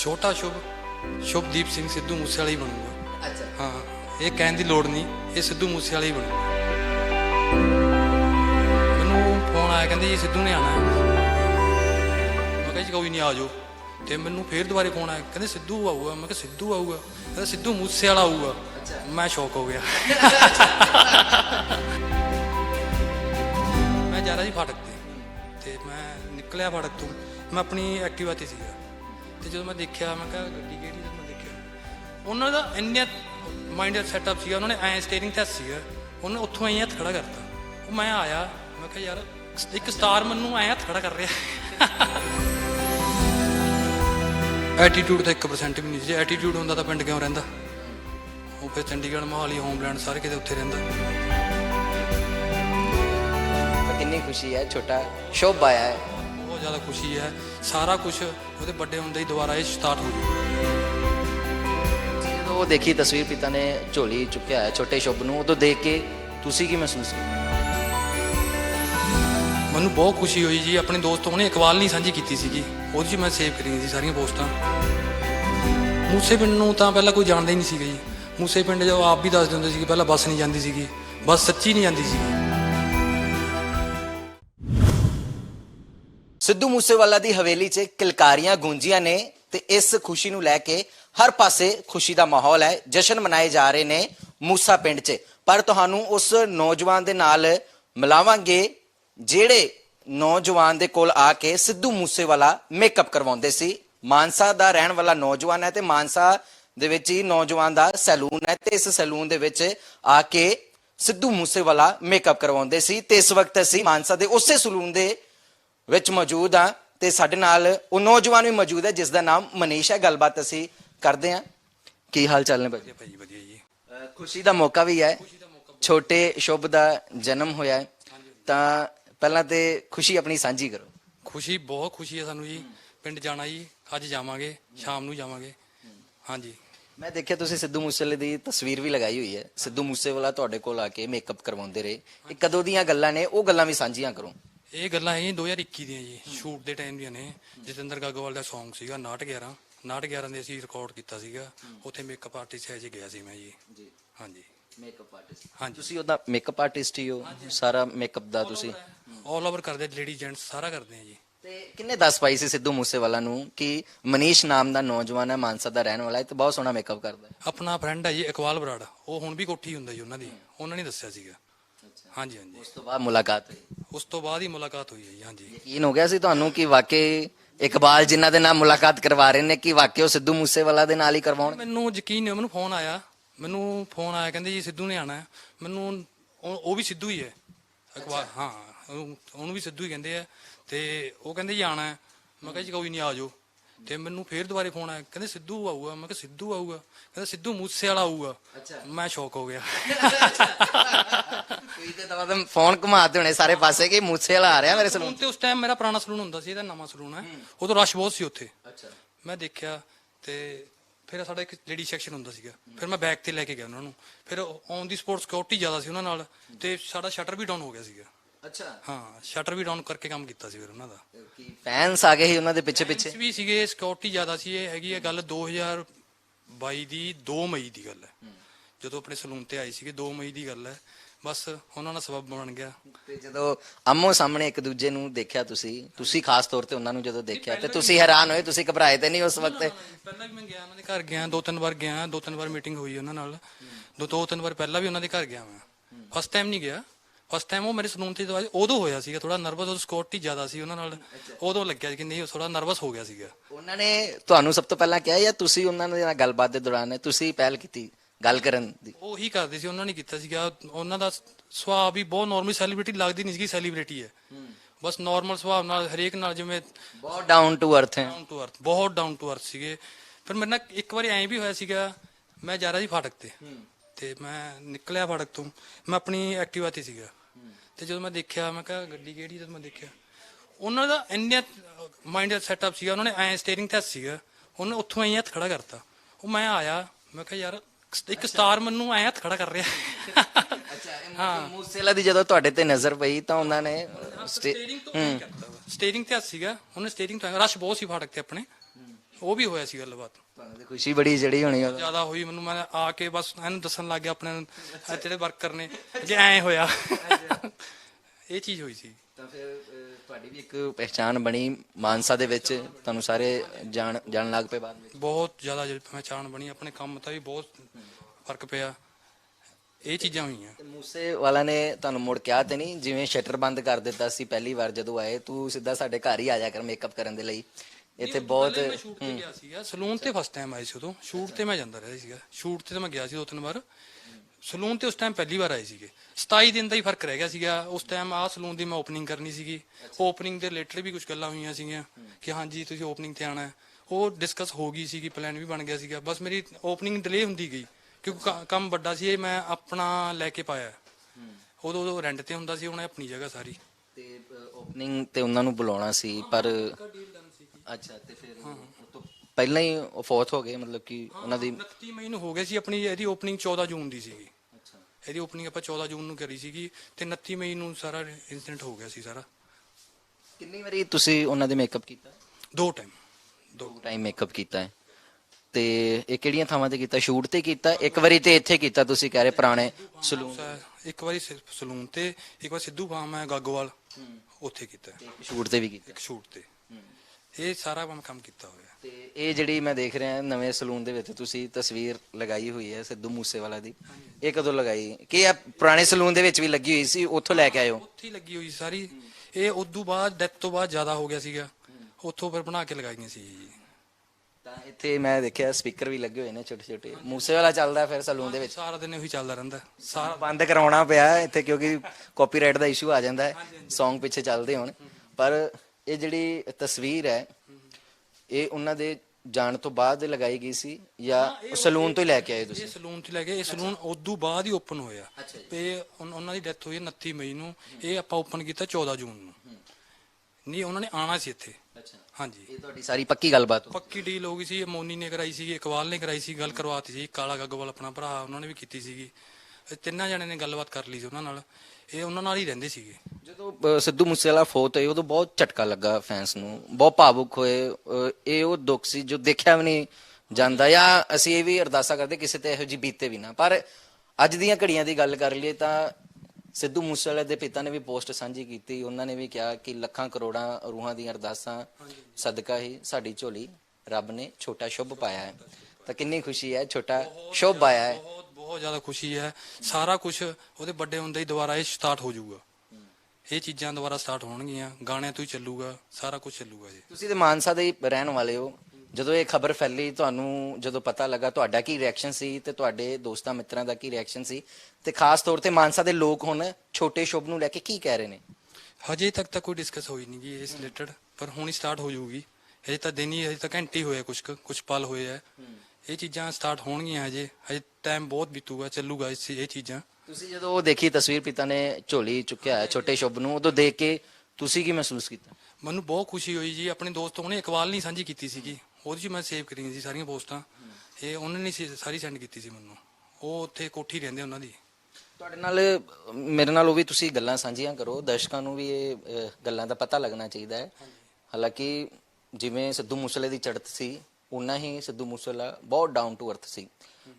ਛੋਟਾ ਸ਼ੁਭ ਸ਼ੁਭਦੀਪ ਸਿੰਘ ਸਿੱਧੂ ਮੂਸੇ ਵਾਲਾ ਹੀ ਬਣੂਗਾ। ਅੱਛਾ। ਹਾਂ ਇਹ ਕਹਿਣ ਦੀ ਲੋੜ ਨਹੀਂ ਇਹ ਸਿੱਧੂ ਮੂਸੇ ਵਾਲਾ ਹੀ ਬਣੂਗਾ ਮੈਨੂੰ ਫੋਨ ਆਇਆ ਕਹਿੰਦੇ ਜੀ ਸਿੱਧੂ ਨੇ ਆਣਾ ਮੈਂ ਕਿਹਾ ਜੀ ਕੋਈ ਨਹੀਂ ਆ ਜਾਓ। ਤੇ ਮੈਨੂੰ ਫੇਰ ਦੁਬਾਰੇ ਫੋਨ ਆਇਆ ਕਹਿੰਦੇ ਸਿੱਧੂ ਆਊਗਾ। ਮੈਂ ਕਿਹਾ ਸਿੱਧੂ ਆਊਗਾ ਕਹਿੰਦਾ ਸਿੱਧੂ ਮੂਸੇ ਵਾਲਾ ਆਊਗਾ ਮੈਂ ਸ਼ੌਕ ਹੋ ਗਿਆ। ਮੈਂ ਜਾ ਰਿਹਾ ਜੀ ਫਾਟਕ ਤੇ। ਤੇ ਮੈਂ ਨਿਕਲਿਆ ਫਾਟਕ ਤੋਂ। ਮੈਂ ਆਪਣੀ ਐਕਟਿਵਾ ਤੇ ਸੀਗਾ। ਤੇ ਜਦੋਂ ਮੈਂ ਦੇਖਿਆ, ਮੈਂ ਕਿਹਾ, ਗੱਡੀ ਕਿਹੜੀ ਤੇ ਮੈਂ ਦੇਖਿਆ। ਉਹਨਾਂ ਦਾ ਇੰਨਾ ਮਾਈਂਡ ਸੈਟਅਪ ਸੀਗਾ, ਉਹਨਾਂ ਨੇ ਐ ਸਟੀਅਰਿੰਗ ਤੇ ਸੀਗਾ। ਉਹਨੇ ਉੱਥੋਂ ਐਂ ਹੱਥ ਖੜਾ ਕਰਤਾ। ਉਹ ਮੈਂ ਆਇਆ, ਮੈਂ ਕਿਹਾ, ਯਾਰ, ਇੱਕ ਸਟਾਰ ਮੈਨੂੰ ਐਂ ਹੱਥ ਖੜਾ ਕਰ ਰਿਹਾ ਐਟੀਟਿਊਡ ਤਾਂ 1% ਵੀ ਨਹੀਂ ਸੀ। ਜੇ ਐਟੀਟਿਊਡ ਹੁੰਦਾ ਤਾਂ ਪਿੰਡ ਕਿਉਂ ਰਹਿੰਦਾ? ਉਹ ਫਿਰ ਚੰਡੀਗੜ੍ਹ, ਮੋਹਾਲੀ ਹੋਮਲੈਂਡ ਸਾਰੇ ਕਿਤੇ ਉੱਥੇ ਰਹਿੰਦਾ। ਕਿੰਨੀ ਖੁਸ਼ੀ ਹੈ, ਛੋਟਾ ਸ਼ੁਭ ਆਇਆ ਹੈ। ਬਹੁਤ ਜ਼ਿਆਦਾ ਖੁਸ਼ੀ ਹੈ। ਸਾਰਾ ਕੁਝ ਉਹਦੇ ਵੱਡੇ ਹੁੰਦੇ ਹੀ ਦੁਬਾਰਾ ਇਹ ਸਟਾਰਟ ਹੋ ਜੂ ਜਦੋਂ ਉਹ ਦੇਖੀ ਤਸਵੀਰ ਪਿਤਾ ਨੇ ਝੋਲੀ ਚੁੱਕਿਆ ਹੈ ਛੋਟੇ ਸ਼ੁਭ ਨੂੰ ਉਦੋਂ ਦੇਖ ਕੇ ਤੁਸੀਂ ਕੀ ਮਹਿਸੂਸ ਕੀਤਾ ਮੈਨੂੰ ਬਹੁਤ ਖੁਸ਼ੀ ਹੋਈ ਜੀ ਆਪਣੇ ਦੋਸਤ ਉਹਨੇ ਇਕਵਾਲ ਨਹੀਂ ਸਾਂਝੀ ਕੀਤੀ ਸੀਗੀ। ਉਹਦੇ 'ਚ ਮੈਂ ਸੇਵ ਕਰੀਆਂ ਸੀ ਸਾਰੀਆਂ ਪੋਸਟਾਂ। ਮੂਸੇ ਪਿੰਡ ਨੂੰ ਤਾਂ ਪਹਿਲਾਂ ਕੋਈ ਜਾਣਦਾ ਹੀ ਨਹੀਂ ਸੀਗਾ ਜੀ। ਮੂਸੇ ਪਿੰਡ ਜੋ ਆਪ ਵੀ ਦੱਸਦੇ ਹੁੰਦੇ ਸੀ ਕਿ ਪਹਿਲਾਂ ਬੱਸ ਨਹੀਂ ਜਾਂਦੀ ਸੀਗੀ। ਬੱਸ ਸੱਚੀ ਨਹੀਂ ਜਾਂਦੀ ਸੀਗੀ। ਸਿੱਧੂ ਮੂਸੇਵਾਲਾ ਦੀ ਹਵੇਲੀ 'ਚ ਕਿਲਕਾਰੀਆਂ ਗੂੰਜੀਆਂ ਨੇ ਤੇ ਇਸ ਖੁਸ਼ੀ ਨੂੰ ਲੈ ਕੇ ਹਰ ਪਾਸੇ ਖੁਸ਼ੀ ਦਾ ਮਾਹੌਲ ਹੈ। ਜਸ਼ਨ ਮਨਾਏ ਜਾ ਰਹੇ ਨੇ ਮੂਸਾ ਪਿੰਡ 'ਚ। ਪਰ ਤੁਹਾਨੂੰ ਉਸ ਨੌਜਵਾਨ ਦੇ ਨਾਲ ਮਿਲਾਵਾਂਗੇ ਜਿਹੜੇ ਨੌਜਵਾਨ ਦੇ ਕੋਲ ਆ ਕੇ ਸਿੱਧੂ ਮੂਸੇਵਾਲਾ ਮੇਕਅਪ ਕਰਵਾਉਂਦੇ ਸੀ। ਮਾਨਸਾ ਦਾ ਰਹਿਣ ਵਾਲਾ ਨੌਜਵਾਨ ਹੈ ਤੇ ਮਾਨਸਾ ਦੇ ਵਿੱਚ ਹੀ ਨੌਜਵਾਨ ਦਾ ਸੈਲੂਨ ਹੈ ਤੇ ਇਸ ਸੈਲੂਨ ਦੇ ਵਿੱਚ ਆ ਕੇ ਸਿੱਧੂ ਮੂਸੇਵਾਲਾ ਮੇਕਅਪ ਕਰਵਾਉਂਦੇ ਸੀ ਤੇ ਇਸ ਵਕਤ ਅਸੀਂ ਮਾਨਸਾ ਦੇ ਉਸੇ ਸੈਲੂਨ ਦੇ ਵਿੱਚ ਮੌਜੂਦ ਆ ਤੇ ਸਾਡੇ ਨਾਲ ਉਹ ਨੌਜਵਾਨ ਵੀ ਮੌਜੂਦ ਹੈ ਜਿਸ ਦਾ ਨਾਮ ਮਨੀਸ਼ ਹੈ। ਗੱਲਬਾਤ ਅਸੀਂ ਕਰਦੇ ਹਾਂ। ਕੀ ਹਾਲ ਚਾਲ ਨੇ ਭਾਜੀ? ਭਾਈ ਵਧੀਆ ਜੀ। ਖੁਸ਼ੀ ਦਾ ਮੌਕਾ ਵੀ ਹੈ। ਛੋਟੇ ਸ਼ੁਭ ਦਾ ਜਨਮ ਹੋਇਆ ਤਾਂ ਪਹਿਲਾਂ ਤੇ ਖੁਸ਼ੀ ਆਪਣੀ ਸਾਂਝੀ ਕਰੋ। ਖੁਸ਼ੀ ਬਹੁਤ ਖੁਸ਼ੀ ਹੈ ਸਾਨੂੰ ਜੀ। ਪਿੰਡ ਜਾਣਾ ਜੀ ਅੱਜ ਜਾਵਾਂਗੇ ਸ਼ਾਮ ਨੂੰ ਜਾਵਾਂਗੇ। ਹਾਂਜੀ। ਮੈਂ ਦੇਖਿਆ ਤੁਸੀਂ ਸਿੱਧੂ ਮੂਸੇਵਾਲੇ ਦੀ ਤਸਵੀਰ ਵੀ ਲਗਾਈ ਹੋਈ ਹੈ। ਸਿੱਧੂ ਮੂਸੇਵਾਲਾ ਤੁਹਾਡੇ ਕੋਲ ਆ ਕੇ ਮੇਕਅਪ ਕਰਵਾਉਂਦੇ ਰਹੇ। ਇਹ ਕਦੋਂ ਦੀਆਂ ਗੱਲਾਂ ਨੇ? ਉਹ ਗੱਲਾਂ ਵੀ ਸਾਂਝੀਆਂ ਕਰੋ। ਇਹ ਗੱਲਾਂ ਹੈ 2021 ਦੀਆਂ ਜੀ ਸ਼ੂਟ ਦੇ ਟਾਈਮ ਦੀਆਂ ਨੇ। ਜਤਿੰਦਰ ਗਾਗੋਵਾਲ ਦਾ Song ਸੀਗਾ 911 911 ਦੇ ਅਸੀਂ ਰਿਕਾਰਡ ਕੀਤਾ ਸੀਗਾ। ਉੱਥੇ ਮੇਕਅਪ ਆਰਟਿਸਟ ਹੈ ਜੀ ਗਿਆ ਸੀ ਮੈਂ ਜੀ। ਜੀ। ਹਾਂਜੀ। ਮੇਕਅਪ ਆਰਟਿਸਟ ਹਾਂਜੀ। ਤੁਸੀਂ ਉਹਦਾ ਮੇਕਅਪ ਆਰਟਿਸਟ ਹੀ ਹੋ ਸਾਰਾ ਮੇਕਅਪ ਦਾ ਤੁਸੀਂ। ਆਲ ਓਵਰ ਕਰਦੇ ਲੇਡੀ ਜੈਂਟਸ ਸਾਰਾ ਕਰਦੇ ਆ ਜੀ। ਤੇ ਕਿੰਨੇ ਦੱਸ ਪਾਈ ਸੀ ਸਿੱਧੂ ਮੂਸੇਵਾਲਾ ਨੂੰ ਕਿ ਮਨੀਸ਼ ਨਾਮ ਦਾ ਨੌਜਵਾਨ ਹੈ ਮਾਨਸਾ ਦਾ ਰਹਿਣ ਵਾਲਾ ਹੈ ਤੇ ਬਹੁਤ ਸੋਹਣਾ ਮੇਕਅਪ ਕਰਦਾ ਹੈ? ਆਪਣਾ ਫਰੈਂਡ ਹੈ ਜੀ ਇਕਬਾਲ ਬਰਾੜ। ਉਹ ਹੁਣ ਵੀ ਕੋਠੀ ਹੁੰਦਾ ਜੀ ਉਹਨਾਂ ਦੀ। ਉਹਨਾਂ ਨੇ ਦੱਸਿਆ ਸੀਗਾ। ਹਾਂਜੀ ਹਾਂਜੀ। ਉਸ ਤੋਂ ਬਾਅਦ ਮੁਲਾਕਾਤ ਹੋਈ। ਉਸ ਤੋਂ ਬਾਅਦ ਹੀ ਮੁਲਾਕਾਤ ਹੋਈ ਹੈ ਜੀ ਹਾਂਜੀ। ਯਕੀਨ ਹੋ ਗਿਆ ਸੀ ਤੁਹਾਨੂੰ ਕਿ ਵਾਕਈ ਇਕਬਾਲ ਜਿਨ੍ਹਾਂ ਦੇ ਨਾਲ ਮੁਲਾਕਾਤ ਕਰਵਾ ਰਹੇ ਨੇ ਕਿ ਵਾਕਈ ਉਹ ਸਿੱਧੂ ਮੂਸੇਵਾਲਾ ਦੇ ਨਾਲ ਹੀ ਕਰਵਾਉਣ? ਮੈਨੂੰ ਯਕੀਨ ਨਹੀਂ ਮੈਨੂੰ ਫੋਨ ਆਇਆ। ਮੈਨੂੰ ਫੋਨ ਆਇਆ ਕਹਿੰਦੇ ਜੀ ਸਿੱਧੂ ਨੇ ਆਣਾ ਹੈ। ਮੈਨੂੰ ਉਹ ਉਹ ਵੀ ਸਿੱਧੂ ਹੀ ਹੈ। ਅਕਬਰ ਹਾਂ ਉਹਨੂੰ ਉਹਨੂੰ ਵੀ ਸਿੱਧੂ ਹੀ ਕਹਿੰਦੇ ਆ। ਤੇ ਉਹ ਕਹਿੰਦੇ ਜੀ ਆਣਾ ਹੈ। ਮੈਂ ਕਿਹਾ ਜੀ ਕੋਈ ਨਹੀਂ ਆ ਜਾਓ। ਤੇ ਮੈਨੂੰ ਫੇਰ ਦੁਬਾਰੇ ਫੋਨ ਆਇਆ। ਕਹਿੰਦੇ ਸਿੱਧੂ ਆਊਗਾ। ਮੈਂ ਕਿਹਾ ਸਿੱਧੂ ਆਊਗਾ। ਕਹਿੰਦਾ ਸਿੱਧੂ ਮੂਸੇ ਵਾਲਾ ਆਊਗਾ ਮੈਂ ਸ਼ੌਕ ਹੋ ਗਿਆ। ਕੋਈ ਤੇ ਦਵਾ ਦਮ ਫੋਨ ਘੁਮਾਤੇ ਹੋਣੇ ਸਾਰੇ ਪਾਸੇ ਕਿ ਮੂਸੇਵਾਲਾ ਆ ਰਿਹਾ ਮੇਰੇ ਸਲੂਨ ਤੇ ਉਸ ਟਾਈਮ ਮੇਰਾ ਪੁਰਾਣਾ ਸਲੂਨ ਹੁੰਦਾ ਸੀ ਇਹਦਾ ਨਵਾਂ ਸਲੂਨ ਹੈ। ਉਦੋਂ ਰਸ਼ ਬਹੁਤ ਸੀ ਉੱਥੇ। ਅੱਛਾ। ਮੈਂ ਦੇਖਿਆ ਤੇ ਫਿਰ ਸਾਡਾ ਇੱਕ ਲੇਡੀ ਸੈਕਸ਼ਨ ਹੁੰਦਾ ਸੀਗਾ। ਫਿਰ ਮੈਂ ਬੈਕ ਤੇ ਲੈ ਕੇ ਗਿਆ ਉਹਨਾਂ ਨੂੰ। ਫਿਰ ਔਨ ਦੀ ਸਪੋਰਟ ਸਿਕਿਉਰਿਟੀ ਜ਼ਿਆਦਾ ਸੀ ਉਹਨਾਂ ਨਾਲ ਤੇ ਸਾਡਾ ਸ਼ਟਰ ਵੀ ਡਾਊਨ ਹੋ ਗਿਆ ਸੀਗਾ। ਅੱਛਾ। ਹਾਂ ਸ਼ਟਰ ਵੀ ਡਾਊਨ ਕਰਕੇ ਕੰਮ ਕੀਤਾ ਸੀ ਫਿਰ ਉਹਨਾਂ ਦਾ। ਕੀ ਫੈਨਸ ਆ ਗਏ ਸੀ ਉਹਨਾਂ ਦੇ ਪਿੱਛੇ ਪਿੱਛੇ? ਵੀ ਸੀਗੇ ਸਿਕਿਉਰਿਟੀ ਜ਼ਿਆਦਾ ਸੀ ਇਹ ਹੈਗੀ ਹੈ ਗੱਲ 2022 ਦੀ 2 ਮਈ ਦੀ ਗੱਲ ਹੈ। ਜਦੋਂ ਆਪਣੇ ਸਲੂਨ ਤੇ ਆਏ ਸੀਗੇ 2 ਮਈ ਦੀ ਗੱਲ ਹੈ। ਬਸ ਉਹਨਾਂ ਨਾਲ ਸਬਬ ਬਣ ਗਿਆ। ਤੇ ਜਦੋਂ ਆਮੋ ਸਾਹਮਣੇ ਇੱਕ ਦੂਜੇ ਨੂੰ ਦੇਖਿਆ ਤੁਸੀਂ ਤੁਸੀਂ ਖਾਸ ਤੌਰ ਤੇ ਉਹਨਾਂ ਨੂੰ ਜਦੋਂ ਦੇਖਿਆ ਤੇ ਤੁਸੀਂ ਹੈਰਾਨ ਹੋਏ ਤੁਸੀਂ ਘਬਰਾਏ ਤੇ ਨਹੀਂ ਉਸ ਵਕਤ? ਪਹਿਲਾਂ ਵੀ ਮੈਂ ਗਿਆ ਉਹਨਾਂ ਦੇ ਘਰ ਗਿਆ ਦੋ ਤਿੰਨ ਵਾਰ ਗਿਆ ਦੋ ਤਿੰਨ ਵਾਰ ਮੀਟਿੰਗ ਹੋਈ ਉਹਨਾਂ ਨਾਲ। ਦੋ ਦੋ ਤਿੰਨ ਵਾਰ ਪਹਿਲਾਂ ਵੀ ਉਹਨਾਂ ਦੇ ਘਰ ਗਿਆ ਮੈਂ। ਫਸਟ ਟਾਈਮ ਨਹੀਂ ਗਿਆ। ਫਸਟ ਟਾਈਮ ਉਹ ਮੇਰੇ ਸਲੂਨ ਤੇ ਦਵਾਈ ਉਦੋਂ ਹੋਇਆ ਸੀਗਾ ਥੋੜਾ ਨਰਵਸ ਉਹ ਸਿਕਿਉਰਿਟੀ ਜ਼ਿਆਦਾ ਸੀ ਉਹਨਾਂ ਨਾਲ। ਉਦੋਂ ਲੱਗਿਆ ਕਿ ਨਹੀਂ ਉਹ ਥੋੜਾ ਨਰਵਸ ਹੋ ਗਿਆ ਸੀਗਾ। ਉਹਨਾਂ ਨੇ ਤੁਹਾਨੂੰ ਸਭ ਤੋਂ ਪਹਿਲਾਂ ਕਿਹਾ ਜਾਂ ਤੁਸੀਂ ਉਹਨਾਂ ਦੇ ਨਾਲ ਗੱਲਬਾਤ ਦੇ ਦੌਰਾਨ ਤੁਸੀਂ ਪਹਿਲ ਕੀਤੀ? ਗੱਲ ਕਰਨ ਦੀ। ਉਹੀ ਕਰਦੇ ਸੀ ਉਹਨਾਂ ਨੇ ਕੀਤਾ ਸੀਗਾ। ਉਹਨਾਂ ਦਾ ਸੁਭਾਅ ਵੀ ਬਹੁਤ ਨਾਰਮਲ ਸੈਲੀਬ੍ਰਿਟੀ ਲੱਗਦੀ ਨਹੀਂ ਸੀਗੀ ਸੈਲੀਬ੍ਰਿਟੀ ਹੈ। ਬਸ ਨਾਰਮਲ ਸੁਭਾਅ ਨਾਲ ਹਰੇਕ ਨਾਲ ਜਿਵੇਂ ਬਹੁਤ ਡਾਊਨ ਟੂ ਅਰਥ ਹੈ। ਡਾਊਨ ਟੂ ਅਰਥ ਬਹੁਤ ਡਾਊਨ ਟੂ ਅਰਥ ਸੀਗੇ। ਫਿਰ ਮੇਰੇ ਨਾਲ ਇੱਕ ਵਾਰੀ ਐਂ ਵੀ ਹੋਇਆ ਸੀਗਾ ਮੈਂ ਜਾ ਰਿਹਾ ਸੀ ਫਾਟਕ ਤੇ। ਤੇ ਮੈਂ ਨਿਕਲਿਆ ਫਾਟਕ ਤੋਂ। ਮੈਂ ਆਪਣੀ ਐਕਟਿਵਾ ਤੇ ਸੀਗਾ। ਤੇ ਜਦੋਂ ਮੈਂ ਦੇਖਿਆ ਮੈਂ ਕਿਹਾ ਗੱਡੀ ਕਿਹੜੀ ਜਦੋਂ ਮੈਂ ਦੇਖਿਆ ਉਹਨਾਂ ਦਾ ਇੰਨਾ ਮਾਈਂਡ ਸੈਟਅਪ ਸੀਗਾ। ਉਹਨਾਂ ਨੇ ਐ ਸਟੀਅਰਿੰਗ ਤੇ ਸੀਗਾ। ਉਹਨੇ ਉੱਥੋਂ ਐਂ ਹੱਥ ਖੜਾ ਕਰਤਾ। ਉਹ ਮੈਂ ਆਇਆ ਮੈਂ ਕਿਹਾ ਯਾਰ ਇੱਕ ਸਟਾਰ ਮੈਨੂੰ ਐਂ ਹੱਥ ਖੜਾ ਕਰ ਰਿਹਾ। ਅੱਛਾ ਮੂਸੇਲਾ ਦੀ ਜਦੋਂ ਤੁਹਾਡੇ ਤੇ ਨਜ਼ਰ ਪਈ ਤਾਂ ਉਹਨਾਂ ਨੇ ਸਟੇ- ਸਟੀਅਰਿੰਗ ਤੋਂ ਹੀ। ਕਰਤਾ ਵਾ। ਸਟੀਅਰਿੰਗ ਤੇ ਹੱਥ ਸੀਗਾ ਉਹਨੇ ਸਟੀਅਰਿੰਗ ਤੋਂ ਰਸ਼ ਬਹੁਤ ਸੀ ਫਾਟਕ ਤੇ ਆਪਣੇ। ਉਹ ਵੀ ਹੋਇਆ ਸੀ ਗੱਲਬਾਤ। ਤੁਹਾਨੂੰ ਖੁਸ਼ੀ ਬੜੀ ਜਿਹੜੀ ਹੋਣੀ ਉਦੋਂ। ਜ਼ਿਆਦਾ ਹੋਈ ਮੈਨੂੰ ਮੈਂ ਆ ਕੇ ਬਸ ਇਹਨੂੰ ਦੱਸਣ ਲੱਗ ਗਿਆ ਆਪਣੇ ਜਿਹੜੇ ਵਰਕਰ ਨੇ ਕਿ ਐ ਹੋਇਆ। ਇਹ ਚੀਜ਼ ਹੋਈ ਸੀ। ਤਾਂ ਫਿਰ ਅਹ, ਤੁਹਾਡੀ ਵੀ ਇੱਕ ਪਹਿਚਾਨ ਬਣੀ ਮਾਨਸਾ ਦੇ ਵਿੱਚ ਤੁਹਾਨੂੰ ਸਾਰੇ ਜਾਣ ਜਾਣ ਲੱਗ ਪਏ ਬਾਅਦ ਵਿੱਚ? ਬਹੁਤ ਜ਼ਿਆਦਾ ਜਿਹੜੀ ਪਹਿਚਾਣ ਬਣੀ ਆਪਣੇ ਕੰਮ ਤਾਂ ਵੀ ਬਹੁਤ ਫ਼ਰਕ ਪਿਆ। ਇਹ ਚੀਜ਼ਾਂ ਹੋਈਆਂ। ਤੇ ਮੂਸੇ ਵਾਲਾ ਨੇ ਤੁਹਾਨੂੰ ਮੁੜ ਕਿਹਾ ਤੇ ਨਹੀਂ ਜਿਵੇਂ ਸ਼ਟਰ ਬੰਦ ਕਰ ਦਿੱਤਾ ਸੀ ਪਹਿਲੀ ਵਾਰ ਜਦੋਂ ਆਏ ਤੂੰ ਸਿੱਧਾ ਸਾਡੇ ਘਰ ਹੀ ਆ ਜਾ ਕਰ ਮੇਕਅਪ ਕਰਨ ਦੇ ਲਈ। ਇੱਥੇ ਬਹੁਤ ਮੈਂ ਸ਼ੂਟ ਤੇ ਗਿਆ ਸੀਗਾ ਸਲੂਨ ਤੇ ਫਸਟ ਟਾਈਮ ਆਈ ਸੀ ਉਦੋਂ। ਸ਼ੂਟ ਤੇ ਮੈਂ ਜਾਂਦਾ ਰਿਹਾ ਸੀਗਾ। ਸ਼ੂਟ ਤੇ ਤਾਂ ਮੈਂ ਗਿਆ ਸੀ ਦੋ ਤਿੰਨ ਵਾਰ। ਸਲੂਨ ਤੇ ਉਸ ਟਾਈਮ ਪਹਿਲੀ ਵਾਰ ਆਏ ਸੀਗੇ। 27 ਦਿਨ ਦਾ ਹੀ ਫ਼ਰਕ ਰਹਿ ਗਿਆ ਸੀਗਾ। ਉਸ ਟਾਈਮ ਆਹ ਸਲੂਨ ਦੀ ਮੈਂ ਓਪਨਿੰਗ ਕਰਨੀ ਸੀਗੀ। ਓਪਨਿੰਗ ਦੇ ਰਿਲੇਟਡ ਵੀ ਕੁਝ ਗੱਲਾਂ ਹੋਈਆਂ ਸੀਗੀਆਂ ਕਿ ਹਾਂਜੀ ਤੁਸੀਂ ਓਪਨਿੰਗ ਤੇ ਆਣਾ ਹੈ। ਉਹ ਡਿਸਕਸ ਹੋ ਗਈ ਸੀਗੀ ਪਲਾਨ ਵੀ ਬਣ ਗਿਆ ਸੀਗਾ। ਬਸ ਮੇਰੀ ਓਪਨਿੰਗ ਡਿਲੇ ਹੁੰਦੀ ਗਈ ਕਿਉਂਕਿ ਕੰਮ ਵੱਡਾ ਸੀ ਇਹ ਮੈਂ ਆਪਣਾ ਲੈ ਕੇ ਪਾਇਆ। ਉਦੋਂ ਉਦੋਂ ਰੈਂਟ ਤੇ ਹੁੰਦਾ ਸੀ ਹੁਣ ਇਹ ਆਪਣੀ ਜਗ੍ਹਾ ਸਾਰੀ। ਤੇ ਓਪਨਿੰਗ ਤੇ ਉਹਨਾਂ ਨੂੰ ਬੁਲਾਉਣਾ ਸੀ ਪਰ ਅੱਛਾ ਤੇ ਫਿਰ ਪਹਿਲਾਂ ਹੀ ਉਹ ਫੌਤ ਹੋ ਗਏ ਮਤਲਬ ਕਿ ਉਹਨਾਂ ਦੀ 29 ਮਈ ਨੂੰ ਹੋ ਗਿਆ ਸੀ ਆਪਣੀ ਇਹਦੀ ਓਪਨਿੰਗ 14 ਜੂਨ ਦੀ ਸੀਗੀ। ਅੱਛਾ। ਇਹਦੀ ਓਪਨਿੰਗ ਆਪਾਂ 14 ਜੂਨ ਨੂੰ ਕਰੀ ਸੀਗੀ ਤੇ 29 ਮਈ ਨੂੰ ਸਾਰਾ ਇਨਸੀਡੈਂਟ ਹੋ ਗਿਆ ਸੀ ਸਾਰਾ। ਕਿੰਨੀ ਵਾਰੀ ਤੁਸੀਂ ਉਹਨਾਂ ਦੇ ਮੇਕਅਪ ਕੀਤਾ? ਦੋ ਟਾਈਮ ਦੋ। ਟਾਈਮ ਮੇਕਅਪ ਕੀਤਾ ਹੈ। ਤੇ ਇਹ ਕਿਹੜੀਆਂ ਥਾਵਾਂ ਤੇ ਕੀਤਾ? ਸ਼ੂਟ ਤੇ ਕੀਤਾ? ਇੱਕ ਵਾਰੀ ਤੇ ਇੱਥੇ ਕੀਤਾ ਤੁਸੀਂ ਕਹਿ ਰਹੇ ਪੁਰਾਣੇ ਸਲੂਨ ਇੱਕ ਵਾਰੀ ਸਲੂਨ ਤੇ ਇੱਕ ਵਾਰ ਸਿੱਧੂ ਫਾਰਮ ਹੈ ਗਾਗੋਵਾਲ ਉੱਥੇ ਕੀਤਾ ਸ਼ੂਟ ਤੇ ਵੀ ਕੀਤਾ ਇੱਕ ਸ਼ੂਟ ਤੇ। ਇਹ ਸਾਰਾ ਕੰਮ ਕੀਤਾ ਹੋਇਆ। ਤੇ ਇਹ ਜਿਹੜੀ ਮੈਂ ਦੇਖ ਰਿਹਾ ਨਵੇਂ ਸਲੂਨ ਦੇ ਵਿੱਚ ਤੁਸੀਂ ਤਸਵੀਰ ਲਗਾਈ ਹੋਈ ਹੈ ਸਿੱਧੂ ਮੂਸੇਵਾਲਾ ਦੀ। ਇਹ ਕਦੋਂ ਲਗਾਈ? ਕੀ ਇਹ ਪੁਰਾਣੇ ਸਲੂਨ ਦੇ ਵਿੱਚ ਵੀ ਲੱਗੀ ਹੋਈ ਸੀ ਉੱਥੋਂ ਲੈ ਕੇ ਆਇਓ ਉੱਥੇ ਹੀ ਲੱਗੀ ਹੋਈ ਸਾਰੀ। ਇਹ ਉਦੋਂ ਬਾਅਦ ਡੈਥ ਤੋਂ ਬਾਅਦ ਜ਼ਿਆਦਾ ਹੋ ਗਿਆ ਸੀਗਾ। ਉੱਥੋਂ ਫਿਰ ਬਣਾ ਕੇ ਲਗਾਈਆਂ ਸੀ ਜੀ। ਤਾਂ ਇੱਥੇ ਮੈਂ ਦੇਖਿਆ ਸਪੀਕਰ ਵੀ ਲੱਗੇ ਹੋਏ ਨੇ ਛੋਟੇ ਛੋਟੇ। ਮੂਸੇਵਾਲਾ ਚੱਲਦਾ ਫਿਰ ਸਲੂਨ ਦੇ ਵਿੱਚ? ਸਾਰਾ ਦਿਨ ਇਹੀ ਚੱਲਦਾ ਰਹਿੰਦਾ। ਸਾਰਾ ਬੰਦ ਕਰਾਉਣਾ ਪਿਆ ਇੱਥੇ ਕਿਉਂਕਿ ਕਾਪੀਰਾਈਟ ਦਾ ਇਸ਼ੂ ਆ ਜਾਂਦਾ ਹੈ। Song ਪਿੱਛੇ ਚੱਲਦੇ ਹੋਣ। ਪਰ ਇਹ ਜਿਹੜੀ ਤਸਵੀਰ ਹੈ ਇਹ ਉਹਨਾਂ ਦੇ ਜਾਣ ਤੋਂ ਬਾਅਦ ਲਗਾਈ ਗਈ ਸੀ ਜਾਂ ਸਲੂਨ ਤੋਂ ਹੀ ਲੈ ਕੇ ਆਏ ਤੁਸੀਂ? ਇਹ ਸਲੂਨ ਚ ਲੈ ਗਏ ਇਹ ਸਲੂਨ ਉਦੋਂ ਬਾਅਦ ਹੀ ਓਪਨ ਹੋਇਆ। ਤੇ ਉਨ- ਉਹਨਾਂ ਦੀ ਡੈਥ ਹੋਈ ਹੈ 29 ਮਈ ਨੂੰ। ਇਹ ਆਪਾਂ ਓਪਨ ਕੀਤਾ 14 ਜੂਨ ਨੂੰ। ਨਹੀਂ ਉਹਨਾਂ ਨੇ ਆਣਾ ਸੀ ਇੱਥੇ। ਅੱਛਾ। ਹਾਂਜੀ। ਇਹ ਤੁਹਾਡੀ ਸਾਰੀ ਪੱਕੀ ਗੱਲਬਾਤ ਹੋ ਪੱਕੀ ਡੀਲ ਹੋ ਗਈ ਸੀ। ਇਹ ਮੋਨੀ ਨੇ ਕਰਾਈ ਸੀ ਇਕਬਾਲ ਨੇ ਕਰਾਈ ਸੀ ਗੱਲ ਕਰਵਾਤੀ ਸੀ। ਕਾਲਾ ਗੱਗੋਵਾਲ ਆਪਣਾ ਭਰਾ ਉਹਨਾਂ ਨੇ ਵੀ ਕੀਤੀ ਸੀਗੀ। ਤਿੰਨਾਂ ਜਣੇ ਨੇ ਗੱਲਬਾਤ ਕਰ ਲਈ ਸੀ ਉਹਨਾਂ ਨਾਲ। ਇਹ ਉਹਨਾਂ ਨਾਲ ਹੀ ਰਹਿੰਦੇ ਸੀਗੇ। ਜਦੋਂ ਅ, ਸਿੱਧੂ ਮੂਸੇਵਾਲਾ ਫੌਤ ਹੋਏ ਉਦੋਂ ਬਹੁਤ ਝਟਕਾ ਲੱਗਾ ਫੈਨਸ ਨੂੰ। ਬਹੁਤ ਭਾਵੁਕ ਹੋਏ। ਅ, ਇਹ ਉਹ ਦੁੱਖ ਸੀ ਜੋ ਦੇਖਿਆ ਵੀ ਨਹੀਂ ਜਾਂਦਾ ਜਾਂ ਅਸੀਂ ਇਹ ਵੀ ਅਰਦਾਸਾ ਕਰਦੇ ਕਿਸੇ ਤੇ ਇਹੋ ਜਿਹੀ ਬੀਤੇ ਵੀ ਨਾ। ਪਰ ਅੱਜ ਦੀਆਂ ਘੜੀਆਂ ਦੀ ਗੱਲ ਕਰ ਲਈਏ ਤਾਂ ਸਿੱਧੂ ਮੂਸੇਵਾਲੇ ਦੇ ਪਿਤਾ ਨੇ ਵੀ ਪੋਸਟ ਸਾਂਝੀ ਕੀਤੀ। ਉਹਨਾਂ ਨੇ ਵੀ ਕਿਹਾ ਕਿ ਲੱਖਾਂ ਕਰੋੜਾਂ ਰੂਹਾਂ ਦੀਆਂ ਅਰਦਾਸਾਂ ਸਦਕਾ ਹੀ ਸਾਡੀ ਝੋਲੀ ਰੱਬ ਨੇ ਛੋਟਾ ਸ਼ੁਭ ਪਾਇਆ ਹੈ। ਤਾਂ ਕਿੰਨੀ ਖੁਸ਼ੀ ਹੈ ਛੋਟਾ ਸ਼ੁਭ ਆਇਆ ਹੈ। ਬਹੁਤ ਬਹੁਤ ਜ਼ਿਆਦਾ ਖੁਸ਼ੀ ਹੈ। ਸਾਰਾ ਕੁਝ ਉਹਦੇ ਵੱਡੇ ਹੁੰਦੇ ਹੀ ਦੁਬਾਰਾ ਇਹ ਸਟਾਰਟ ਹੋ ਜਾਊਗਾ। ਇਹ ਚੀਜ਼ਾਂ ਦੁਬਾਰਾ ਸਟਾਰਟ ਹੋਣਗੀਆਂ ਗਾਣਿਆਂ ਤੋਂ ਹੀ ਚੱਲੂਗਾ ਸਾਰਾ ਕੁਝ ਚੱਲੂਗਾ ਜੀ। ਤੁਸੀਂ ਤੇ ਮਾਨਸਾ ਦੇ ਹੀ ਰਹਿਣ ਵਾਲੇ ਹੋ। ਜਦੋਂ ਇਹ ਖਬਰ ਫੈਲੀ ਤੁਹਾਨੂੰ ਜਦੋਂ ਪਤਾ ਲੱਗਾ ਤੁਹਾਡਾ ਕੀ ਰਿਐਕਸ਼ਨ ਸੀ ਤੇ ਤੁਹਾਡੇ ਦੋਸਤਾਂ ਮਿੱਤਰਾਂ ਦਾ ਕੀ ਰਿਐਕਸ਼ਨ ਸੀ ਤੇ ਖਾਸ ਤੌਰ ਤੇ ਮਾਨਸਾ ਦੇ ਲੋਕ ਹੁਣ ਛੋਟੇ ਸ਼ੁਭ ਨੂੰ ਲੈ ਕੇ ਕੀ ਕਹਿ ਰਹੇ ਨੇ? ਹਜੇ ਤੱਕ ਤਾਂ ਕੋਈ ਡਿਸਕਸ ਹੋਈ ਨਹੀਂ ਜੀ ਇਸ ਰਿਲੇਟਡ ਪਰ ਹੁਣ ਹੀ ਸਟਾਰਟ ਹੋ ਜਾਊਗੀ। ਹਜੇ ਤਾਂ ਦਿਨ ਹੀ ਹਜੇ ਤਾਂ ਘੰਟੇ ਹੀ ਹੋਏ ਕੁਝ ਕੁਝ ਪਲ ਹੋਏ ਆ। ਇਹ ਚੀਜ਼ਾਂ ਸਟਾਰਟ ਹੋਣਗੀਆਂ ਹਜੇ। ਹਜੇ ਟਾਈਮ ਬਹੁਤ ਬੀਤੂਗਾ ਚੱਲੂਗਾ ਇਸ ਇਹ ਚੀਜ਼ਾਂ। ਤੁਸੀਂ ਜਦੋਂ ਉਹ ਦੇਖੀ ਤਸਵੀਰ ਪਿਤਾ ਨੇ ਝੋਲੀ ਚੁੱਕਿਆ ਹੈ ਛੋਟੇ ਸ਼ੁਭ ਨੂੰ ਉਦੋਂ ਦੇਖ ਕੇ ਤੁਸੀਂ ਕੀ ਮਹਿਸੂਸ ਕੀਤਾ? ਮੈਨੂੰ ਬਹੁਤ ਖੁਸ਼ੀ ਹੋਈ ਜੀ। ਆਪਣੇ ਦੋਸਤ ਉਹਨੇ ਇਕਬਾਲ ਨਹੀਂ ਸਾਂਝੀ ਕੀਤੀ ਸੀਗੀ। ਉਹਦੇ 'ਚ ਮੈਂ ਸੇਵ ਕਰੀਆਂ ਸੀ ਸਾਰੀਆਂ ਪੋਸਟਾਂ। ਇਹ ਉਹਨਾਂ ਨੇ ਸੀ- ਸਾਰੀ ਸੈਂਡ ਕੀਤੀ ਸੀ ਮੈਨੂੰ। ਉਹ ਉੱਥੇ ਕੋਠੀ ਰਹਿੰਦੇ ਉਹਨਾਂ ਦੀ। ਤੁਹਾਡੇ ਨਾਲ ਮੇਰੇ ਨਾਲ ਉਹ ਵੀ ਤੁਸੀਂ ਗੱਲਾਂ ਸਾਂਝੀਆਂ ਕਰੋ। ਦਰਸ਼ਕਾਂ ਨੂੰ ਵੀ ਇਹ ਗੱਲਾਂ ਦਾ ਪਤਾ ਲੱਗਣਾ ਚਾਹੀਦਾ ਹੈ। ਹਾਲਾਂਕਿ ਜਿਵੇਂ ਸਿੱਧੂ ਮੂਸੇਵਾਲੇ ਦੀ ਚੜ੍ਹਤ ਸੀ ਉਨਾ ਹੀ ਸਿੱਧੂ ਮੂਸੇਵਾਲਾ ਬਹੁਤ ਡਾਊਨ ਟੂ ਅਰਥ ਸੀ।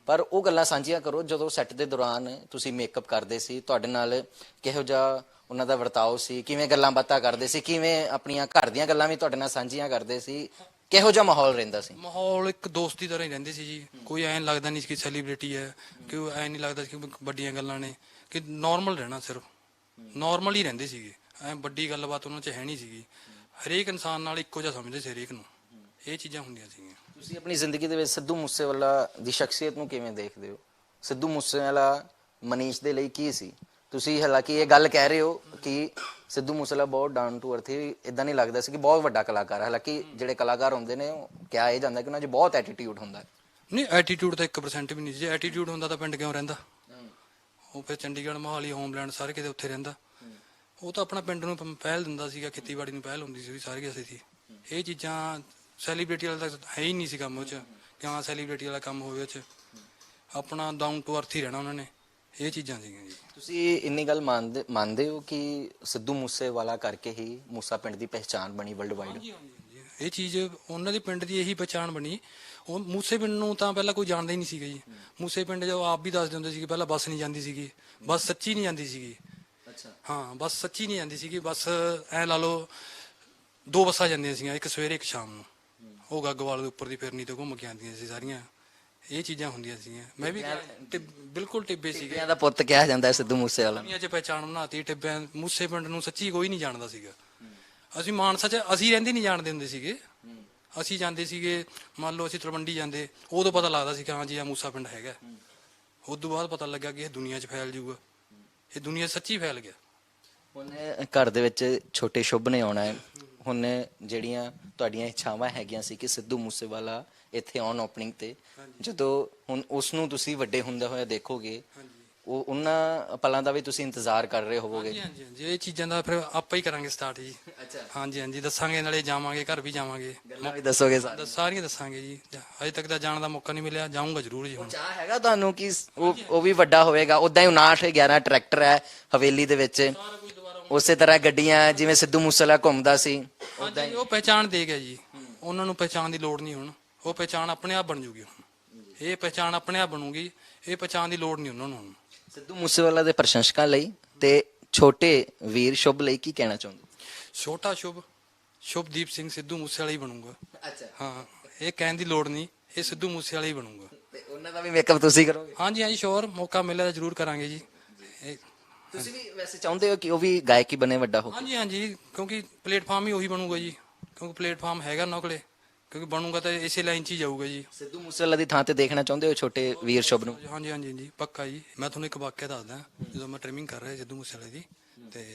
ਪਰ ਉਹ ਗੱਲਾਂ ਸਾਂਝੀਆਂ ਕਰੋ, ਜਦੋਂ ਸੈੱਟ ਦੇ ਦੌਰਾਨ ਤੁਸੀਂ ਮੇਕਅਪ ਕਰਦੇ ਸੀ, ਤੁਹਾਡੇ ਨਾਲ ਕਿਹੋ ਜਿਹਾ ਉਹਨਾਂ ਦਾ ਵਰਤਾਓ ਸੀ, ਕਿਵੇਂ ਗੱਲਾਂ ਬਾਤਾਂ ਕਰਦੇ ਸੀ, ਕਿਵੇਂ ਆਪਣੀਆਂ ਘਰ ਦੀਆਂ ਗੱਲਾਂ ਵੀ ਤੁਹਾਡੇ ਨਾਲ ਸਾਂਝੀਆਂ ਕਰਦੇ ਸੀ, ਕਿਹੋ ਜਿਹਾ ਮਾਹੌਲ ਰਹਿੰਦਾ ਸੀ? ਮਾਹੌਲ ਇੱਕ ਦੋਸਤੀ ਤਰ੍ਹਾਂ ਹੀ ਰਹਿੰਦੇ ਸੀ ਜੀ। ਕੋਈ ਐਂ ਲੱਗਦਾ ਨਹੀਂ ਸੀ ਕਿ ਸੈਲੀਬ੍ਰਿਟੀ ਹੈ ਕਿ ਐ ਨਹੀਂ ਲੱਗਦਾ ਕਿ ਵੱਡੀਆਂ ਗੱਲਾਂ ਨੇ, ਕਿ ਨਾਰਮਲ ਰਹਿਣਾ ਸਿਰਫ। ਨਾਰਮਲ ਹੀ ਰਹਿੰਦੇ ਸੀਗੇ। ਐ ਵੱਡੀ ਗੱਲਬਾਤ ਉਹਨਾਂ 'ਚ ਹੈ ਨਹੀਂ ਸੀਗੀ। ਹਰੇਕ ਇਨਸਾਨ ਨਾਲ ਇੱਕੋ ਜਿਹਾ ਸਮਝਦੇ ਸੀ, ਹਰੇਕ ਨੂੰ। ਇਹ ਚੀਜ਼ਾਂ ਹੁੰਦੀਆਂ ਸੀਗੀਆਂ। ਤੁਸੀਂ ਆਪਣੀ ਜ਼ਿੰਦਗੀ ਦੇ ਵਿੱਚ ਸਿੱਧੂ ਮੂਸੇਵਾਲਾ ਦੀ ਸ਼ਖਸੀਅਤ ਨੂੰ ਕਿਵੇਂ ਦੇਖਦੇ ਹੋ? ਸਿੱਧੂ ਮੂਸੇਵਾਲਾ ਮਨੀਸ਼ ਦੇ ਲਈ ਕੀ ਸੀ? ਤੁਸੀਂ ਹਾਲਾਂਕਿ ਇਹ ਗੱਲ ਕਹਿ ਰਹੇ ਹੋ ਕਿ ਸਿੱਧੂ ਮੂਸੇਵਾਲਾ ਬਹੁਤ ਡਾਊਨ ਟੂ ਅਰਥ ਹੀ ਇਦਾਂ ਨਹੀਂ ਲੱਗਦਾ ਸੀ ਕਿ ਬਹੁਤ ਵੱਡਾ ਕਲਾਕਾਰ ਹੈ ਹਾਲਾਂਕਿ ਜਿਹੜੇ ਕਲਾਕਾਰ ਹੁੰਦੇ ਨੇ ਉਹ ਕਿਹਾ ਇਹ ਜਾਂਦਾ ਕਿ ਉਹਨਾਂ 'ਚ ਬਹੁਤ ਐਟੀਟਿਊਡ ਹੁੰਦਾ। ਹੈ ਨਹੀਂ ਐਟੀਟਿਊਡ ਤਾਂ 1% ਵੀ ਨਹੀਂ ਜੇ ਐਟੀਟਿਊਡ ਹੁੰਦਾ ਤਾਂ ਪਿੰਡ ਕਿਉਂ ਰਹਿੰਦਾ? ਉਹ ਫਿਰ ਚੰਡੀਗੜ੍ਹ ਮੋਹਾਲੀ ਹੋਮਲੈਂਡ ਸਾਰੇ ਕਿਤੇ ਉੱਥੇ ਰਹਿੰਦਾ। ਉਹ ਤਾਂ ਆਪਣਾ ਪਿੰਡ ਨੂੰ ਪਹਿਲ ਦਿੰਦਾ ਸੀਗਾ ਖੇਤੀਬਾੜੀ ਨੂੰ ਪਹਿਲ ਹੁੰਦੀ ਸੀ ਸਾਰੀ ਕਿਸੇ ਸੀ। ਇਹ ਚੀਜ਼ਾਂ ਸੈਲੀਬ੍ਰਿਟੀ ਵਾਲਾ ਤਾਂ ਹੈ ਹੀ ਨਹੀਂ ਸੀ ਕੰਮ ਉਹ ਚ ਕਿ ਹਾਂ ਸੈਲੀਬ੍ਰਿਟੀ ਵਾਲਾ ਕੰਮ ਹੋਵੇ ਉਹ ਚ। ਆਪਣਾ ਡਾਊਨ ਟੂ ਅਰਥ ਹੀ ਰਹਿਣਾ ਉਹਨਾਂ ਨੇ ਇਹ ਚੀਜ਼ਾਂ ਸੀਗੀਆਂ ਜੀ। ਤੁਸੀਂ ਇੰਨੀ ਗੱਲ ਮੰਨਦੇ ਮੰਨਦੇ ਹੋ ਕਿ ਸਿੱਧੂ ਮੂਸੇਵਾਲਾ ਕਰਕੇ ਹੀ ਮੂਸਾ ਪਿੰਡ ਦੀ ਪਹਿਚਾਨ ਬਣੀ ਵਰਲਡ ਵਾਈਡ ਇਹ ਚੀਜ਼ ਉਹਨਾਂ ਦੇ ਪਿੰਡ ਦੀ ਇਹੀ ਪਛਾਣ ਬਣੀ। ਉਹ ਮੂਸੇ ਪਿੰਡ ਨੂੰ ਤਾਂ ਪਹਿਲਾਂ ਕੋਈ ਜਾਣਦਾ ਹੀ ਨਹੀਂ ਸੀਗਾ ਜੀ। ਮੂਸੇ ਪਿੰਡ ਜੋ ਆਪ ਵੀ ਦੱਸਦੇ ਹੁੰਦੇ ਸੀ ਕਿ ਪਹਿਲਾਂ ਬੱਸ ਨਹੀਂ ਜਾਂਦੀ ਸੀਗੀ। ਬੱਸ ਸੱਚੀ ਨਹੀਂ ਜਾਂਦੀ ਸੀਗੀ। ਅੱਛਾ। ਹਾਂ ਬੱਸ ਸੱਚੀ ਨਹੀਂ ਜਾਂਦੀ ਸੀਗੀ। ਬੱਸ ਐ ਲਾ ਲਓ ਦੋ ਬੱਸਾਂ ਜਾਂਦੀਆਂ ਸੀਗੀਆਂ ਇੱਕ ਸਵੇਰੇ ਇੱਕ ਸ਼ਾਮ ਨੂੰ। ਉਹ ਗੱਗਵਾਲ ਦੇ ਉੱਪਰ ਦੀ ਫਿਰਨੀ ਤੇ ਘੁੰਮ ਕੇ ਆਉਂਦੀਆਂ ਸੀ ਸਾਰੀਆਂ। ਇਹ ਚੀਜ਼ਾਂ ਹੁੰਦੀਆਂ ਸੀਗੀਆਂ। ਮੈਂ ਵੀ ਬਿਲਕੁਲ ਟਿੱਬੇ ਸੀਗੇ। ਟਿੱਬਿਆਂ ਦਾ ਪੁੱਤ ਕਿਹਾ ਜਾਂਦਾ ਹੈ ਸਿੱਧੂ ਮੂਸੇਵਾਲਾ। ਦੁਨੀਆ 'ਚ ਪਹਿਚਾਣ ਬਣਾਤੀ ਟਿੱਬਿਆਂ ਮੂਸੇ ਪਿੰਡ ਨੂੰ ਸੱਚੀ ਕੋਈ ਨਹੀਂ ਜਾਣਦਾ ਸੀਗਾ। ਅਸੀਂ ਮਾਨਸਾ 'ਚ ਅਸੀਂ ਰਹਿੰਦੇ ਨਹੀਂ ਜਾਣਦੇ ਹੁੰਦੇ ਸੀਗੇ। ਅਸੀਂ ਜਾਂਦੇ ਸੀਗੇ ਮੰਨ ਲਓ ਅਸੀਂ ਤਲਵੰਡੀ ਜਾਂਦੇ ਉਦੋਂ ਪਤਾ ਲੱਗਦਾ ਸੀ ਕਿ ਹਾਂ ਜੀ ਆ ਮੂਸਾ ਪਿੰਡ ਹੈਗਾ। ਉਸ ਤੋਂ ਬਾਅਦ ਪਤਾ ਲੱਗਾ ਕਿ ਇਹ ਦੁਨੀਆ 'ਚ ਫੈਲ ਜਾਊਗਾ ਇਹ ਦੁਨੀਆ 'ਚ ਸੱਚੀ ਫੈਲ ਗਿਆ। ਹੁਣ ਘਰ ਦੇ ਵਿੱਚ ਛੋਟੇ ਸ਼ੁਭ ਨੇ ਆਉਣਾ ਹੈ। ਹੁਣ ਜਿਹੜੀਆਂ ਤੁਹਾਡੀਆਂ ਇੱਛਾਵਾਂ ਹੈਗੀਆਂ ਸੀ ਕਿ ਸਿੱਧੂ ਮੂਸੇਵਾਲਾ ਇੱਥੇ ਆਉਣ ਓਪਨਿੰਗ ਤੇ ਜਦੋਂ ਹੁਣ ਉਸ ਨੂੰ ਤੁਸੀਂ ਵੱਡੇ ਹੁੰਦਾ ਹੋਇਆ ਦੇਖੋਗੇ ਉਹ ਉਹਨਾਂ ਪਲਾਂ ਦਾ ਵੀ ਤੁਸੀਂ ਇੰਤਜ਼ਾਰ ਕਰ ਰਹੇ ਹੋਵੋਗੇ? ਹਾਂਜੀ ਹਾਂਜੀ ਇਹ ਚੀਜ਼ਾਂ ਦਾ ਫਿਰ ਆਪਾਂ ਹੀ ਕਰਾਂਗੇ ਸਟਾਰਟ ਜੀ। ਅੱਛਾ। ਹਾਂਜੀ ਹਾਂਜੀ। ਦੱਸਾਂਗੇ ਨਾਲੇ ਜਾਵਾਂਗੇ ਘਰ ਵੀ ਜਾਵਾਂਗੇ। ਗੱਲਾਂ ਵੀ ਦੱਸੋਗੇ ਸਾਰੇ ਦੱਸ- ਸਾਰੀਆਂ ਦੱਸਾਂਗੇ ਜੀ। ਅਜੇ ਤੱਕ ਤਾਂ ਜਾਣ ਦਾ ਮੌਕਾ ਨਹੀਂ ਮਿਲਿਆ। ਜਾਊਂਗਾ ਜ਼ਰੂਰ ਜੀ ਹੁਣ। ਚਾਹ ਹੈਗਾ ਤੁਹਾਨੂੰ ਕਿ ਉਹ ਉਹ ਵੀ ਵੱਡਾ ਹੋਵੇਗਾ? ਉਦਾਂ ਹੀ 59 11 ਟਰੈਕਟਰ ਹੈ ਹਵੇਲੀ ਦੇ ਵਿੱਚ। ਉਸੇ ਤਰ੍ਹਾਂ ਗੱਡੀਆਂ ਜਿਵੇਂ ਸਿੱਧੂ ਮੂਸੇਵਾਲਾ ਘੁੰਮਦਾ ਸੀ। ਹਾਂਜੀ ਉਹ ਪਹਿਚਾਣ ਦੇ ਗਿਆ ਜੀ। ਉਹਨਾਂ ਨੂੰ ਪਹਿਚਾਣ ਦੀ ਲੋੜ ਨਹੀਂ ਹੁਣ। ਉਹ ਪਹਿਚਾਣ ਆਪਣੇ ਆਪ ਬਣ ਜੂਗੀ ਹੁਣ। ਇਹ ਪਹਿਚਾਣ ਆਪਣੇ ਆਪ ਬਣੂਗੀ ਇਹ ਪਹਿਚਾਣ ਦੀ ਲੋੜ ਨਹੀਂ ਉਹਨਾਂ ਨੂੰ ਹੁਣ। ਸਿੱਧੂ ਮੂਸੇਵਾਲਾ ਦੇ ਪ੍ਰਸ਼ੰਸਕਾਂ ਲਈ ਤੇ ਛੋਟੇ ਵੀਰ ਸ਼ੁਭ ਲਈ ਕੀ ਕਹਿਣਾ ਚਾਹੁੰਦੇ? ਛੋਟਾ ਸ਼ੁਭ ਸ਼ੁਭਦੀਪ ਸਿੰਘ ਸਿੱਧੂ ਮੂਸੇ ਵਾਲਾ ਹੀ ਬਣੂਗਾ। ਅੱਛਾ। ਹਾਂ ਇਹ ਕਹਿਣ ਦੀ ਲੋੜ ਨਹੀਂ ਇਹ ਸਿੱਧੂ ਮੂਸੇ ਵਾਲਾ ਹੀ ਬਣੂਗਾ। ਤੇ ਉਹਨਾਂ ਦਾ ਵੀ ਮੇਕਅਪ ਤੁਸੀਂ ਕਰੋਗੇ? ਹਾਂਜੀ ਹਾਂਜੀ ਸ਼ੋਰ ਮੌਕਾ ਮਿਲਿਆ ਤਾਂ ਜ਼ਰੂਰ ਕਰਾਂਗੇ ਜੀ। ਇਹ ਤੁਸੀਂ ਵੀ ਵੈਸੇ ਚਾਹੁੰਦੇ ਹੋ ਕਿ ਉਹ ਵੀ ਗਾਇਕ ਹੀ ਬਣੇ ਵੱਡਾ ਹੋ ਕੇ? ਹਾਂਜੀ ਹਾਂਜੀ ਕਿਉਂਕਿ ਪਲੇਟਫਾਰਮ ਹੀ ਉਹੀ ਬਣੂਗਾ ਜੀ। ਕਿਉਂਕਿ ਪਲੇਟਫਾਰਮ ਹੈਗਾ ਉਹਨਾਂ ਕੋਲੇ ਕਿਉਂਕਿ ਬਣੂਗਾ ਤਾਂ ਇਸੇ ਲਾਈਨ 'ਚ ਹੀ ਜਾਊਗਾ ਜੀ। ਸਿੱਧੂ ਮੂਸੇਵਾਲਾ ਦੀ ਥਾਂ ਤੇ ਦੇਖਣਾ ਚਾਹੁੰਦੇ ਹੋ ਛੋਟੇ ਵੀਰ ਸ਼ੁਭ ਨੂੰ? ਹਾਂਜੀ ਹਾਂਜੀ ਜੀ ਪੱਕਾ ਜੀ। ਮੈਂ ਤੁਹਾਨੂੰ ਇੱਕ ਵਾਕਿਆ ਦੱਸਦਾ ਜਦੋਂ ਮੈਂ ਟ੍ਰੇਨਿੰਗ ਕਰ ਰਿਹਾ ਸਿੱਧੂ ਮੂਸੇਵਾਲੇ ਦੀ ਤੇ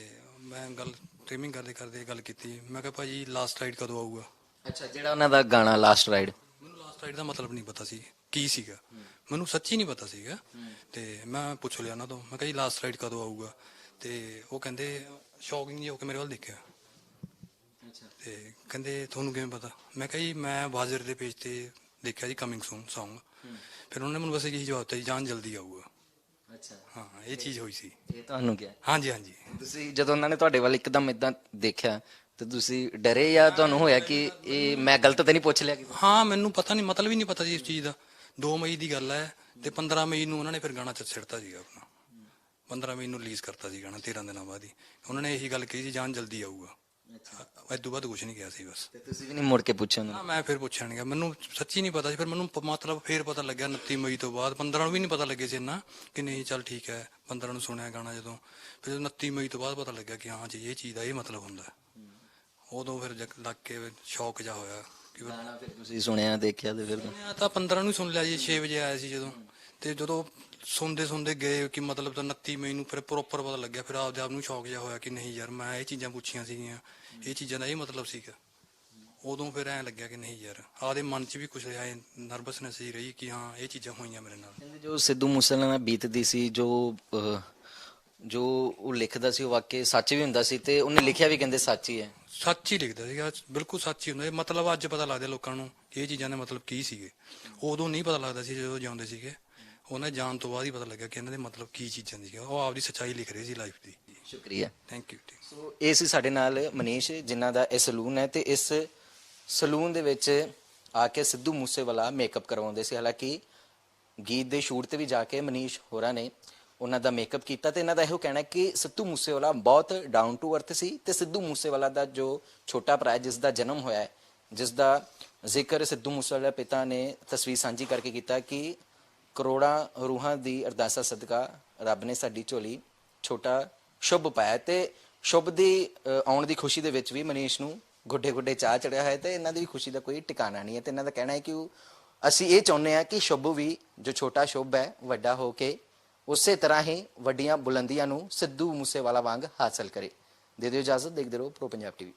ਮੈਂ ਗੱਲ ਟ੍ਰੇਨਿੰਗ ਕਰਦੇ ਕਰਦੇ ਗੱਲ ਕੀਤੀ। ਮੈਂ ਕਿਹਾ ਭਾਜੀ ਲਾਸਟ ਰਾਈਡ ਕਦੋਂ ਆਊਗਾ? ਅੱਛਾ ਜਿਹੜਾ ਉਹਨਾਂ ਦਾ ਗਾਣਾ ਲਾਸਟ ਰਾਈਡ ਰਾਈਡ ਦਾ ਮਤਲਬ ਨਹੀਂ ਪਤਾ ਸੀ ਕੀ ਸੀਗਾ। ਮੈਨੂੰ ਸੱਚੀ ਨਹੀਂ ਪਤਾ ਸੀਗਾ। ਤੇ ਮੈਂ ਪੁੱਛ ਲਿਆ ਉਹਨਾਂ ਤੋਂ। ਮੈਂ ਕਿਹਾ ਜੀ ਲਾਸਟ ਰਾਈਡ ਕਦੋਂ ਆਊਗਾ? ਤੇ ਉਹ ਕਹਿੰਦੇ ਸ਼ੌਕਿੰਗ ਜੀ ਹੋ ਕੇ ਮੇਰੇ ਵੱਲ ਦੇਖਿਆ। ਅੱਛਾ। ਤੇ ਕਹਿੰਦੇ ਤੁਹਾਨੂੰ ਕਿਵੇਂ ਪਤਾ? ਮੈਂ ਕਿਹਾ ਜੀ ਮੈਂ ਬਾਜ਼ਰ ਦੇ ਪੇਜ ਤੇ ਦੇਖਿਆ ਜੀ ਕਮਿੰਗ ਸੂਨ Song ਫਿਰ ਉਹਨੇ ਮੈਨੂੰ ਬਸ ਇਹੀ ਜਵਾਬ ਦਿੱਤਾ ਜੀ ਜਾਨ ਜਲਦੀ ਆਊਗਾ। ਅੱਛਾ। ਹਾਂ ਇਹ ਚੀਜ਼ ਹੋਈ ਸੀ। ਇਹ ਤੁਹਾਨੂੰ ਕਿਹਾ? ਹਾਂਜੀ ਹਾਂਜੀ। ਤੁਸੀਂ ਜਦੋਂ ਉਹਨਾਂ ਨੇ ਤੁਹਾਡੇ ਵੱਲ ਇੱਕਦਮ ਇਦਾਂ ਦੇਖਿਆ ਤੇ ਤੁਸੀਂ ਡਰੇ ਜਾਂ ਤੁਹਾਨੂੰ ਹੋਇਆ ਕਿ ਇਹ ਮੈਂ ਗਲਤ ਤੇ ਨਹੀਂ ਪੁੱਛ ਲਿਆ ਕਿ ਹਾਂ ਮੈਨੂੰ ਪਤਾ ਨਹੀਂ ਮਤਲਬ ਹੀ ਨਹੀਂ ਪਤਾ ਸੀ ਇਸ ਚੀਜ਼ ਦਾ। 2 ਮਈ ਦੀ ਗੱਲ ਹੈ ਤੇ 15 ਮਈ ਨੂੰ ਉਹਨਾਂ ਨੇ ਫਿਰ ਗਾਣਾ ਚ ਛਿੜਤਾ ਸੀਗਾ ਆਪਣਾ। 15 ਮਈ ਨੂੰ ਰਿਲੀਜ਼ ਕਰਤਾ ਸੀ ਗਾਣਾ 13 ਦਿਨਾਂ ਬਾਅਦ ਹੀ। ਉਹਨਾਂ ਨੇ ਇਹੀ ਗੱਲ ਕਹੀ ਸੀ ਜਾਨ ਜਲਦੀ ਆਊਗਾ। ਇਸ ਤੋਂ ਬਾਅਦ ਕੁਝ ਨਹੀਂ ਕਿਹਾ ਸੀ ਬਸ। ਤੇ ਤੁਸੀਂ ਵੀ ਨਹੀਂ ਮੁੜ ਕੇ ਪੁੱਛਿਆ ਉਹਨਾਂ ਨਾ ਮੈਂ ਫਿਰ ਨਹੀਂ ਗਿਆ ਮੈਨੂੰ ਸੱਚੀ ਨਹੀਂ ਪਤਾ ਸੀ ਫਿਰ ਮੈਨੂੰ ਮਤਲਬ ਫਿਰ ਪਤਾ ਲੱਗਿਆ 29 ਮਈ ਤੋਂ ਬਾਅਦ। 15 ਨੂੰ ਵੀ ਨਹੀਂ ਪਤਾ ਲੱਗਿਆ ਸੀ ਇੰਨਾ ਕਿ ਨਹੀਂ ਚੱਲ ਠੀਕ ਹੈ 15 ਨੂੰ ਸੁਣਿਆ ਗਾਣਾ ਜਦੋਂ। ਫਿਰ ਜਦੋਂ 29 ਮਈ ਤੋਂ ਬਾਅਦ ਪਤਾ ਲੱਗਿਆ ਕਿ ਹਾਂ ਜੀ ਇਹ ਚੀਜ਼ ਦਾ ਇਹ ਮਤਲਬ ਹੁੰਦਾ। ਹੈ। ਉਦੋਂ ਫਿਰ ਜਗ- ਲੱਗ ਕੇ ਸ਼ੌਕ ਜਾ ਹੋਇਆ ਕਿ ਗਾਣਾ ਫਿਰ ਤੁਸੀਂ ਸੁਣਿਆ ਦੇਖਿਆ ਤੇ ਫਿਰ ਮੈਂ ਤਾਂ 15 ਨੂੰ ਹੀ ਸੁਣ ਲਿਆ ਜੀ 6 ਵਜੇ ਆਇਆ ਸੀ ਜਦੋਂ। ਤੇ ਜਦੋਂ ਸੁਣਦੇ ਸੁਣਦੇ ਗਏ ਕਿ ਮਤਲਬ ਤਾਂ 29 ਮਈ ਨੂੰ ਫਿਰ ਪ੍ਰੋਪਰ ਪਤਾ ਲੱਗਿਆ ਫਿਰ ਆਪਦੇ ਆਪ ਨੂੰ ਸ਼ੌਕ ਜਿਹਾ ਹੋਇਆ ਕਿ ਨਹੀਂ ਯਾਰ ਮੈਂ ਇਹ ਚੀਜ਼ਾਂ ਪੁੱਛੀਆਂ ਸੀਗੀਆਂ। ਇਹ ਚੀਜ਼ਾਂ ਦਾ ਇਹ ਮਤਲਬ ਸੀਗਾ। ਉਦੋਂ ਫਿਰ ਐਂ ਲੱਗਿਆ ਕਿ ਨਹੀਂ ਯਾਰ ਆਪਦੇ ਮਨ 'ਚ ਵੀ ਕੁਝ ਐ ਨਰਵਸਨੈਸ ਹੀ ਰਹੀ ਕਿ ਹਾਂ ਇਹ ਚੀਜ਼ਾਂ ਹੋਈਆਂ ਮੇਰੇ ਨਾਲ। ਕਹਿੰਦੇ ਜੋ ਸਿੱਧੂ ਮੂਸੇਵਾਲਾ ਨਾਲ ਬੀਤਦੀ ਸੀ ਜੋ ਅਹ, ਜੋ ਉਹ ਲਿਖਦਾ ਸੀ ਉਹ ਵਾਕਈ ਸੱਚ ਵੀ ਹੁੰਦਾ ਸੀ ਤੇ ਉਹਨੇ ਲਿਖਿਆ ਵੀ ਕਹਿੰਦੇ ਸੱਚ ਹੀ ਹੈ। ਸੱਚ ਹੀ ਲਿਖਦਾ ਸੀਗਾ ਬਿਲਕੁਲ ਸੱਚ ਹੀ ਹੁੰਦਾ ਇਹ ਮਤਲਬ ਅੱਜ ਪਤਾ ਲੱਗਦਾ ਲੋਕਾਂ ਨੂੰ ਕਿ ਇਹ ਚੀਜ਼ਾਂ ਦੇ ਮਤਲਬ ਕੀ ਸੀਗੇ। ਉਦੋਂ ਨਹੀਂ ਪਤਾ ਲੱਗਦਾ ਸੀ ਜਦੋਂ ਜਾਂਦੇ ਸੀਗੇ। ਉਹਨਾਂ ਜਾਣ ਤੋਂ ਬਾਅਦ ਹੀ ਪਤਾ ਲੱਗਾ ਕਿ ਇਹਨਾਂ ਦੇ ਮਤਲਬ ਕੀ ਚੀਜ਼ਾਂ ਸੀਗੀਆਂ। ਉਹ ਆਪਦੀ ਸੱਚਾਈ ਲਿਖ ਰਹੇ ਸੀ ਲਾਈਫ ਦੀ। ਸ਼ੁਕਰੀਆ। ਥੈਂਕ ਯੂ ਸੋ ਇਹ ਸੀ ਸਾਡੇ ਨਾਲ ਮਨੀਸ਼ ਜਿਨ੍ਹਾਂ ਦਾ ਇਹ ਸਲੂਨ ਹੈ ਤੇ ਇਸ ਸਲੂਨ ਦੇ ਵਿੱਚ ਆ ਕੇ ਸਿੱਧੂ ਮੂਸੇਵਾਲਾ ਮੇਕਅਪ ਕਰਵਾਉਂਦੇ ਸੀ। ਹਾਲਾਂਕਿ ਗੀਤ ਦੇ ਸ਼ੂਟ ਤੇ ਵੀ ਜਾ ਕੇ ਮਨੀਸ਼ ਹੋਰਾਂ ਨੇ ਉਹਨਾਂ ਦਾ ਮੇਕਅਪ ਕੀਤਾ ਤੇ ਇਹਨਾਂ ਦਾ ਇਹੋ ਕਹਿਣਾ ਕਿ ਸਿੱਧੂ ਮੂਸੇਵਾਲਾ ਬਹੁਤ ਡਾਊਨ ਟੂ ਅਰਥ ਸੀ ਤੇ ਸਿੱਧੂ ਮੂਸੇਵਾਲਾ ਦਾ ਜੋ ਛੋਟਾ ਭਰਾ ਜਿਸ ਦਾ ਜਨਮ ਹੋਇਆ ਹੈ ਜਿਸ ਦਾ ਜ਼ਿਕਰ ਸਿੱਧੂ ਮੂਸੇਵਾਲਾ ਪਿਤਾ ਨੇ ਤਸਵੀਰ ਸਾਂਝੀ ਕਰਕੇ ਕੀਤਾ ਕਿ ਕਰੋੜਾਂ ਰੂਹਾਂ ਦੀ ਅਰਦਾਸਾ ਸਦਕਾ ਰੱਬ ਨੇ ਸਾਡੀ ਝੋਲੀ ਛੋਟਾ ਸ਼ੁਭ ਪਾਇਆ ਤੇ ਸ਼ੁਭ ਦੀ ਆਉਣ ਦੀ ਖੁਸ਼ੀ ਦੇ ਵਿੱਚ ਵੀ ਮਨੀਸ਼ ਨੂੰ ਗੁੱਡੇ ਗੁੱਡੇ ਚਾਹ ਚੜਿਆ ਹੋਇਆ ਤੇ ਇਹਨਾਂ ਦੀ ਵੀ ਖੁਸ਼ੀ ਦਾ ਕੋਈ ਟਿਕਾਣਾ ਨਹੀਂ ਹੈ ਤੇ ਇਹਨਾਂ ਦਾ ਕਹਿਣਾ ਹੈ ਕਿ ਉਹ- ਅਸੀਂ ਇਹ ਚਾਹੁੰਦੇ ਹਾਂ ਕਿ ਸ਼ੁਭ ਵੀ ਜੋ ਛੋਟਾ ਸ਼ੁਭ ਹੈ, ਵੱਡਾ ਹੋ ਕੇ ਉਸੇ ਤਰ੍ਹਾਂ ਹੀ ਵੱਡੀਆਂ ਬੁਲੰਦੀਆਂ ਨੂੰ ਸਿੱਧੂ ਮੂਸੇਵਾਲਾ ਵਾਂਗ ਹਾਸਲ ਕਰੇ। ਦੇ ਦਿਓ ਇਜਾਜ਼ਤ, ਦੇਖਦੇ ਰਹੋ ਪ੍ਰੋ ਪੰਜਾਬ ਟੀਵੀ।